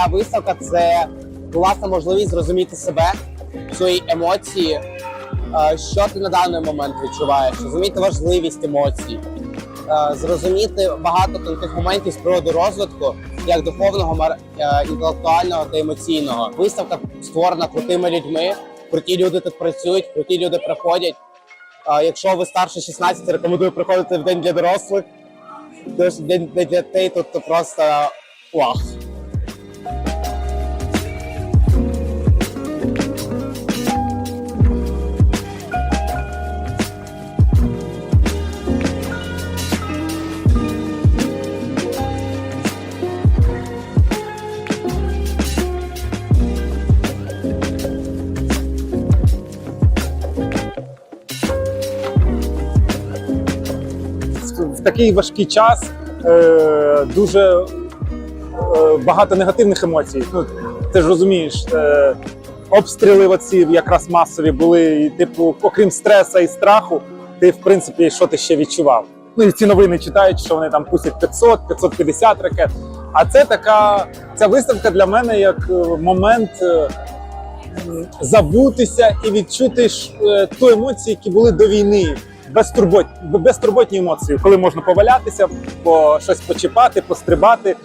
ця виставка це класна можливість зрозуміти себе, свої емоції, е, що ти на даний момент відчуваєш, зрозуміти важливість емоцій, е, зрозуміти багато тонких моментів з приводу розвитку, як духовного, е, інтелектуального та емоційного. Виставка створена крутими людьми. Круті люди тут працюють, круті люди приходять. Якщо ви старше 16, рекомендую приходити в день для дорослих. Тож для дітей тут просто вах. В такий важкий час е, дуже е, багато негативних емоцій. Ну, ти ж розумієш, е, обстріли оці якраз масові були, і, типу, окрім стреса і страху, ти в принципі, що ти ще відчував? Ну і ці новини читають, що вони там пустять 500, 550 ракет. А це така ця виставка для мене як е, момент. е, Забутися і відчути ту емоції, які були до війни, безтурбот, безтурботні емоції, коли можна повалятися, по щось почіпати, пострибати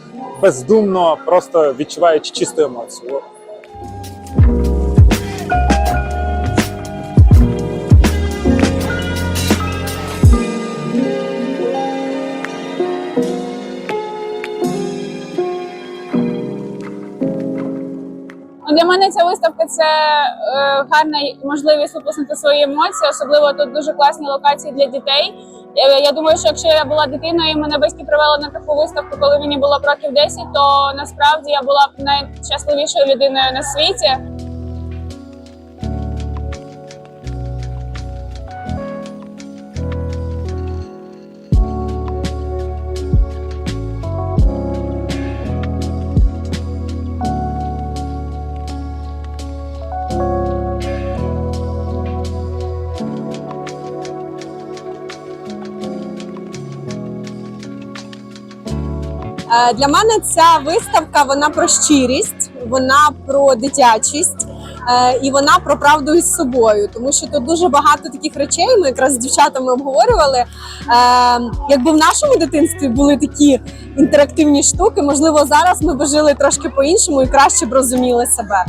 бездумно, просто відчуваючи чисту емоцію. Thank Для мене ця виставка це е, гарна можливість випустити свої емоції. Особливо тут дуже класні локації для дітей. Я, я думаю, що якщо я була дитиною, і мене батьки привели на таку виставку, коли мені було років 10, то насправді я була найщасливішою людиною на світі. Для мене ця виставка вона про щирість, вона про дитячість. е, І вона про правду із собою, тому що тут дуже багато таких речей. Ми якраз з дівчатами обговорювали. Е, якби в нашому дитинстві були такі інтерактивні штуки, можливо, зараз ми б жили трошки по-іншому і краще б розуміли себе.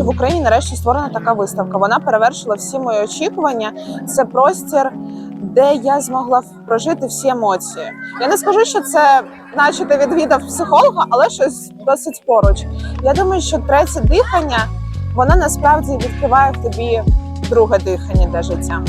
Що в Україні нарешті створена така виставка. Вона перевершила всі мої очікування. Це простір, де я змогла прожити всі емоції. Я не скажу, що це, наче ти відвідав психолога, але щось досить поруч. Я думаю, що третє дихання воно насправді відкриває в тобі друге дихання для життя.